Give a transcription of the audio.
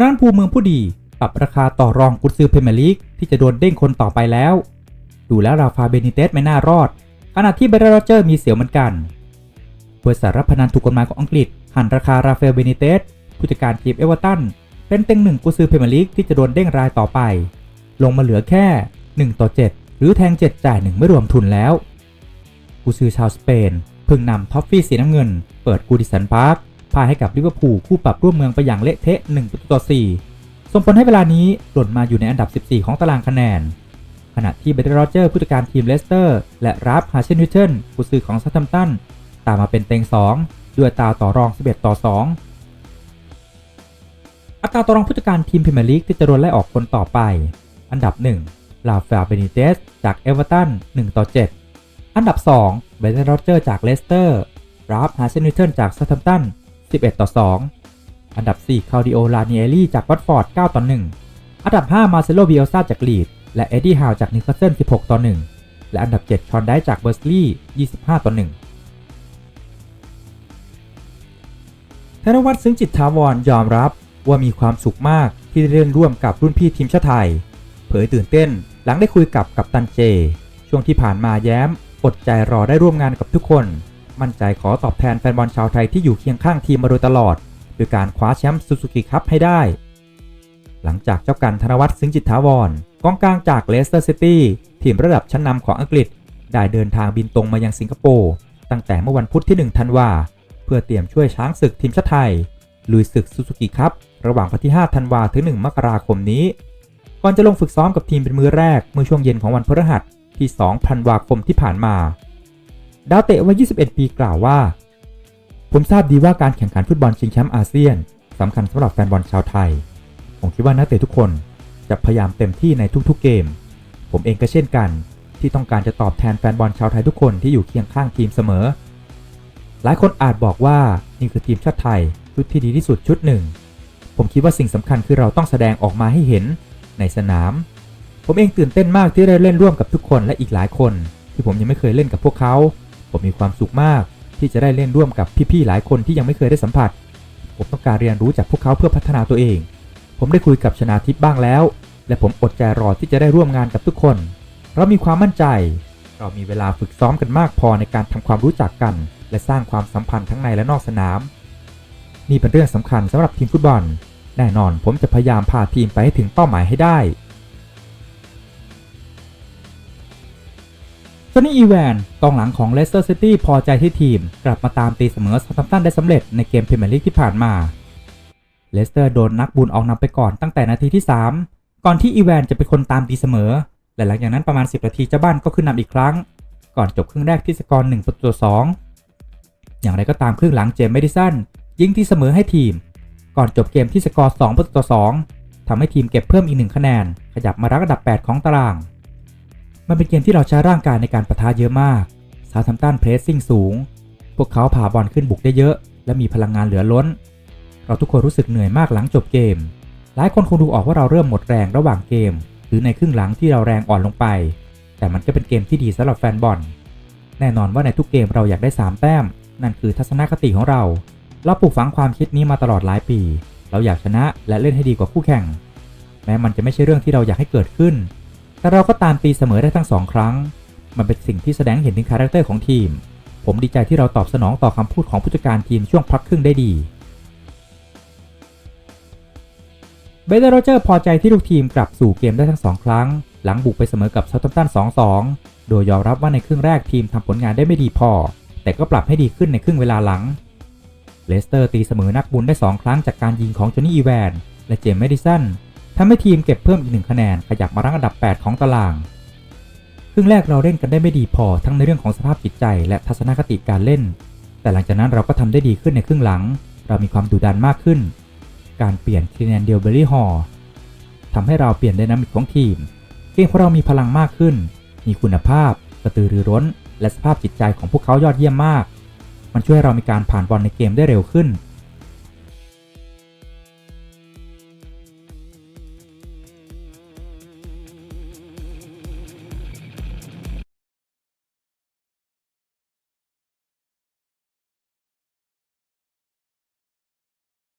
ทางด้านภูเมืองผู้ดี ปรับราคาต่อรองกุนซือเพเมลีกที่จะโดนเด้งคนต่อไปแล้ว ดูแล้วราฟาเบนิเตสไม่น่ารอด ขณะที่เบรโรเจอร์มีเสียวเหมือนกันบริษัทรับพนันถูกกฎหมายของอังกฤษ หันราคาราฟาเบนิเตสผู้จัดการทีมเอเวอร์ตันเป็นเต็งหนึ่งกุนซือเพเมลีกที่จะโดนเด้งรายต่อไป ลงมาเหลือแค่ 1 ต่อ 7 หรือแทง 7 จ่าย1ไม่รวมทุนแล้วกุนซือชาวสเปนเพิ่งนำท็อฟฟี่สีน้ำเงิน เปิดกูดิสันพาร์ค พ่ายให้กับลิเวอร์พูลคู่ปรับร่วมเมืองไปอย่างเละเทะ1ประตูต่อ 4 ส่งผลให้เวลานี้หล่นมาอยู่ในอันดับ 14 ของตารางคะแนน ขณะที่เบรโรเจอร์ผู้จัดการทีมเลสเตอร์ และรับฮาเชนวิเทนกุนซือของซัตตัมตันตามมาเป็นเต็ง 2 ด้วยตาต่อรอง 11 ต่อ 2 อัตราต่อรองผู้จัดการทีมพรีเมียร์ลีกที่จะโดนไล่ออกคนต่อไป อันดับ 1 ลาฟาเบนิเตสจากเอเวอร์ตัน1ต่อ 7 อันดับ 2 เบรโรเจอร์จากเลสเตอร์รับฮาเชนวิเทนจากซัตตัมตัน 11 ต่อ 2 อันดับ 4 คาดิโอ ลาเนียรี่จากวัตฟอร์ด 9 ต่อ 1 อันดับ 5 มาเซโลบิเอลซาจากลีด และเอ็ดดี้ฮาวจากนิวคาสเซิล 16 ต่อ 1 และอันดับ 7 ชอนได้จากเบอร์สลีย์25 ต่อ 1ธนวัฒน์ซึ้งจิตถาวรยอมรับว่ามีความสุขมากที่ได้เล่นร่วมกับรุ่นพี่ทีมชาติไทย เผยตื่นเต้นหลังได้คุยกับกัปตันเจ ช่วงที่ผ่านมาแย้ม อดใจรอได้ร่วมงานกับทุกคน มั่นใจขอตอบแทนแฟนบอลชาวไทยที่อยู่เคียงข้างทีมมาโดยตลอดโดยการคว้าแชมป์ซูซูกิคัพให้ได้ หลังจากเจ้ากันธนวัฒน์ซึ้งจิตถาวรกองกลางจากเลสเตอร์ซิตี้ทีมระดับชั้นนำของอังกฤษ ได้เดินทางบินตรงมายังสิงคโปร์ตั้งแต่เมื่อวันพุธที่1ธันวาเพื่อเตรียมช่วยช้างศึกทีมชาติไทยลุยศึกซูซูกิคัพระหว่างวันที่ 5 ธันวาถึง 1 มกราคมนี้ ก่อนจะลงฝึกซ้อมกับทีมเป็นมือแรกเมื่อช่วงเย็นของวันพฤหัสที่ 2 ธันวาคมที่ผ่านมา ดาวเตะวัย 21 ปีกล่าวว่า ผมทราบดีว่าการแข่งขันฟุตบอลชิงแชมป์อาเซียนสำคัญสำหรับแฟนบอลชาวไทย ผมคิดว่านักเตะทุกคนจะพยายามเต็มที่ในทุกๆเกม ผมเองก็เช่นกัน ที่ต้องการจะตอบแทนแฟนบอลชาวไทยทุกคนที่อยู่เคียงข้างทีมเสมอ หลายคนอาจบอกว่านี่คือทีมชาติไทยชุดที่ดีที่สุดชุดหนึ่ง ผมคิดว่าสิ่งสำคัญคือเราต้องแสดงออกมาให้เห็นในสนาม ผมเองตื่นเต้นมากที่ได้เล่นร่วมกับทุกคนและอีกหลายคน ที่ผมยังไม่เคยเล่นกับพวกเขา ผมมีความสุขมากที่จะได้เล่นร่วมกับพี่ๆหลายคนที่ยังไม่เคยได้สัมผัส ผมต้องการเรียนรู้จากพวกเขาเพื่อพัฒนาตัวเอง ผมได้คุยกับชนาทิพย์บ้างแล้ว และผมอดใจรอที่จะได้ร่วมงานกับทุกคน เรามีความมั่นใจ เรามีเวลาฝึกซ้อมกันมากพอในการทำความรู้จักกัน และสร้างความสัมพันธ์ทั้งในและนอกสนาม นี่เป็นเรื่องสำคัญสำหรับทีมฟุตบอล แน่นอนผมจะพยายามพาทีมไปให้ถึงเป้าหมายให้ได้ จอห์นนี่อีแวนกองหลังของเลสเตอร์ซิตี้พอใจที่ทีม กลับมาตามตีเสมอซัมตันได้สำเร็จในเกมพรีเมียร์ลีกที่ผ่านมา เลสเตอร์โดนนักบุญออกนำไปก่อนตั้งแต่นาทีที่ 3 ก่อนที่อีแวนจะเป็นคนตามตีเสมอ และหลังจากนั้นประมาณ 10 นาทีเจ้าบ้านก็ขึ้นนำอีกครั้ง ก่อนจบครึ่งแรกที่สกอร์1ประตูต่อ2อย่างไรก็ตามครึ่งหลังเจมส์เมดิสันยิงที่เสมอให้ทีม ก่อนจบเกมที่สกอร์2ประตูต่อ2ทำให้ทีมเก็บเพิ่มอีกหนึ่งคะแนน ขยับมารักอันดับ 8 ของตาราง มันเป็นเกมที่เราใช้ร่างกายในการประทะเยอะมากซาทัมตันเพรสซิ่งสูง พวกเขาผ่าบอลขึ้นบุกได้เยอะ และมีพลังงานเหลือล้น เราทุกคนรู้สึกเหนื่อยมากหลังจบเกม หลายคนคงดูออกว่าเราเริ่มหมดแรงระหว่างเกม หรือในครึ่งหลังที่เราแรงอ่อนลงไป แต่มันก็เป็นเกมที่ดีสำหรับแฟนบอล แน่นอนว่าในทุกเกมเราอยากได้ 3 แต้ม นั่นคือทัศนคติของเรา เราปลูกฝังความคิดนี้มาตลอดหลายปี เราอยากชนะและเล่นให้ดีกว่าคู่แข่ง แม้มันจะไม่ใช่เรื่องที่เราอยากให้เกิดขึ้น แต่เราก็ตามตีเสมอได้ทั้งสองครั้ง มันเป็นสิ่งที่แสดงเห็นถึงคาแรคเตอร์ของทีม ผมดีใจที่เราตอบสนองต่อคำพูดของผู้จัดการทีมช่วงพักครึ่งได้ดี เบเดโรเจอร์พอใจที่ลูกทีมกลับสู่เกมได้ทั้งสองครั้ง หลังบุกไปเสมอกับเซาท์แฮมป์ตัน 2-2 โดยยอมรับว่าในครึ่งแรกทีมทำผลงานได้ไม่ดีพอ แต่ก็ปรับให้ดีขึ้นในครึ่งเวลาหลังเลสเตอร์ตีเสมอนักบุญได้ 2 ครั้งจากการยิงของจอนี่อีแวน และเจมส์เมดิสัน ทำให้ทีมเก็บเพิ่มอีกหนึ่งคะแนนขยับมารั้งอันดับ 8 ของตาราง ครึ่งแรกเราเล่นกันได้ไม่ดีพอทั้งในเรื่องของสภาพจิตใจ และทัศนคติการเล่น แต่หลังจากนั้นเราก็ทำได้ดีขึ้นในครึ่งหลัง เรามีความดุดันมากขึ้น การเปลี่ยนคีแนนเดลเบอรี่ฮอร์ทำให้เราเปลี่ยนไดนามิกของทีม เกมของเรามีพลังมากขึ้น มีคุณภาพ กระตือรือร้น และสภาพจิตใจของพวกเขายอดเยี่ยมมาก มันช่วยเรามีการผ่านบอลในเกมได้เร็วขึ้น